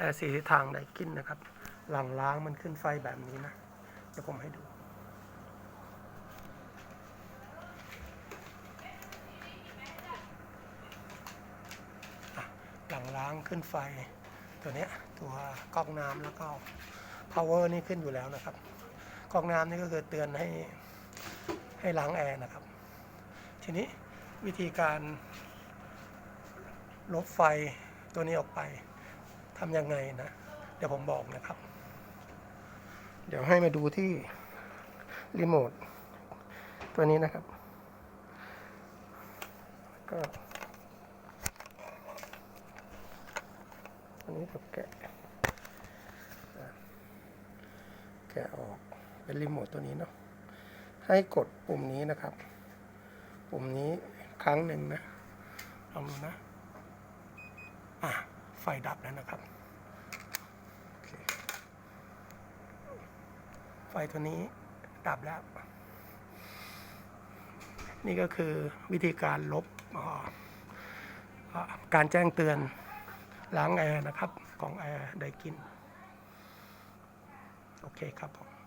แอร์สีทางไดกินนะครับ หลังล้างมันขึ้นไฟแบบนี้นะ เดี๋ยวผมให้ดูหลังล้างขึ้นไฟ ตัวนี้ตัวก๊อกน้ำแล้วก็ power นี่ขึ้นอยู่แล้วนะครับก๊อกน้ำนี่ก็คือเตือนให้ให้ล้างแอร์นะครับ ทีนี้วิธีการลบไฟตัวนี้ออกไป ทำยังไงนะ เดี๋ยวผมบอกนะครับ เดี๋ยวให้มาดูที่รีโมทตัวนี้นะครับ ก็อันนี้ผมแกะแกะออกเป็นรีโมทตัวนี้เนาะให้กดปุ่มนี้นะครับ ปุ่มนี้ครั้งหนึ่งนะลองดูนะ ไฟดับแล้วนะครับ ไฟตัวนี้ดับแล้ว นี่ก็คือวิธีการลบการแจ้งเตือนล้างแอร์นะครับของแอร์ไดกิน โอเคครับผม